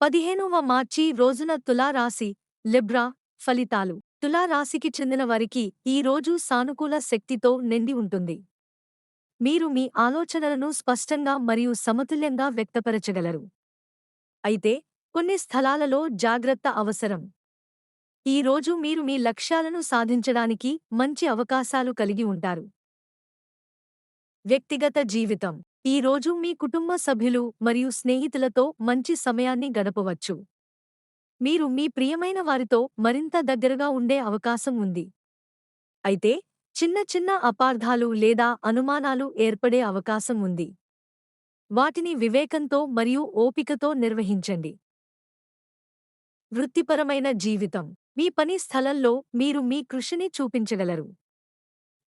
పదిహేనవ మార్చి రోజున తులారాశి లిబ్రా ఫలితాలు. తులారాశికి చెందిన వారికి ఈ రోజు సానుకూల శక్తితో నిండి ఉంటుంది. మీరు మీ ఆలోచనలను స్పష్టంగా మరియు సమతుల్యంగా వ్యక్తపరచగలరు. అయితే కొన్ని స్థలాలలో జాగ్రత్త అవసరం. ఈ రోజు మీరు మీ లక్ష్యాలను సాధించడానికి మంచి అవకాశాలు కలిగి ఉంటారు. వ్యక్తిగత జీవితం. ఈ రోజు మీ కుటుంబ సభ్యులు మరియు స్నేహితులతో మంచి సమయాన్ని గడపవచ్చు. మీరు మీ ప్రియమైన వారితో మరింత దగ్గరగా ఉండే అవకాశం ఉంది. అయితే చిన్న చిన్న అపార్థాలు లేదా అనుమానాలు ఏర్పడే అవకాశం ఉంది. వాటిని వివేకంతో మరియు ఓపికతో నిర్వహించండి. వృత్తిపరమైన జీవితం. మీ పని స్థలంలో మీరు మీ కృషిని చూపించగలరు.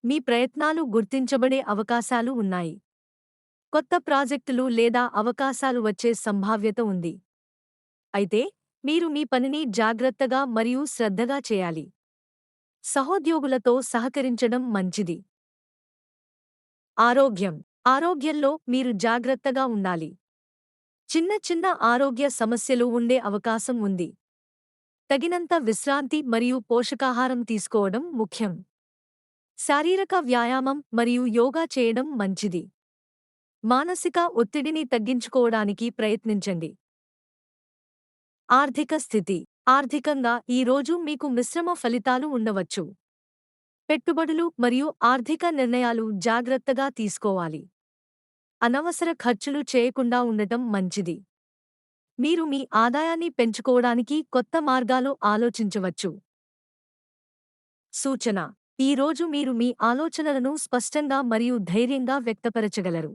మీ ప్రయత్నాలు గుర్తించబడే అవకాశాలు ఉన్నాయి. కొత్త ప్రాజెక్టులు లేదా అవకాశాలు వచ్చే సంభావ్యత ఉంది. అయితే మీరు మీ పనిని జాగ్రత్తగా మరియు శ్రద్ధగా చేయాలి. సహోద్యోగులతో సహకరించడం మంచిది. ఆరోగ్యం. ఆరోగ్యంలో మీరు జాగ్రత్తగా ఉండాలి. చిన్న చిన్న ఆరోగ్య సమస్యలు ఉండే అవకాశం ఉంది. తగినంత విశ్రాంతి మరియు పోషకాహారం తీసుకోవడం ముఖ్యం. శారీరక వ్యాయామం మరియు యోగా చేయడం మంచిది. మానసిక ఒత్తిడిని తగ్గించుకోవడానికి ప్రయత్నించండి. ఆర్థిక స్థితి. ఆర్థికంగా ఈ రోజు మీకు మిశ్రమ ఫలితాలు ఉండవచ్చు. పెట్టుబడులు మరియు ఆర్థిక నిర్ణయాలు జాగ్రత్తగా తీసుకోవాలి. అనవసర ఖర్చులు చేయకుండా ఉండటం మంచిది. మీరు మీ ఆదాయాన్ని పెంచుకోవడానికి కొత్త మార్గాలు ఆలోచించవచ్చు. సూచన. ఈ రోజు మీరు మీ ఆలోచనలను స్పష్టంగా మరియు ధైర్యంగా వ్యక్తపరచగలరు.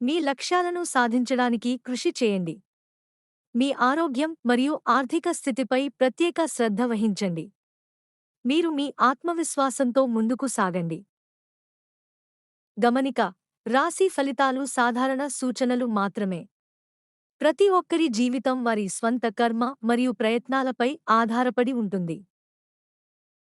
మీ లక్ష్యాలను సాధించడానికి కృషి చేయండి. మీ ఆరోగ్యం మరియు ఆర్థిక స్థితిపై ప్రత్యేక శ్రద్ధ వహించండి. మీరు మీ ఆత్మవిశ్వాసంతో ముందుకు సాగండి. గమనిక రాశి ఫలితాలు సాధారణ సూచనలు మాత్రమే. ప్రతి ఒక్కరి జీవితం వారి స్వంత కర్మ మరియు ప్రయత్నాలపై ఆధారపడి ఉంటుంది.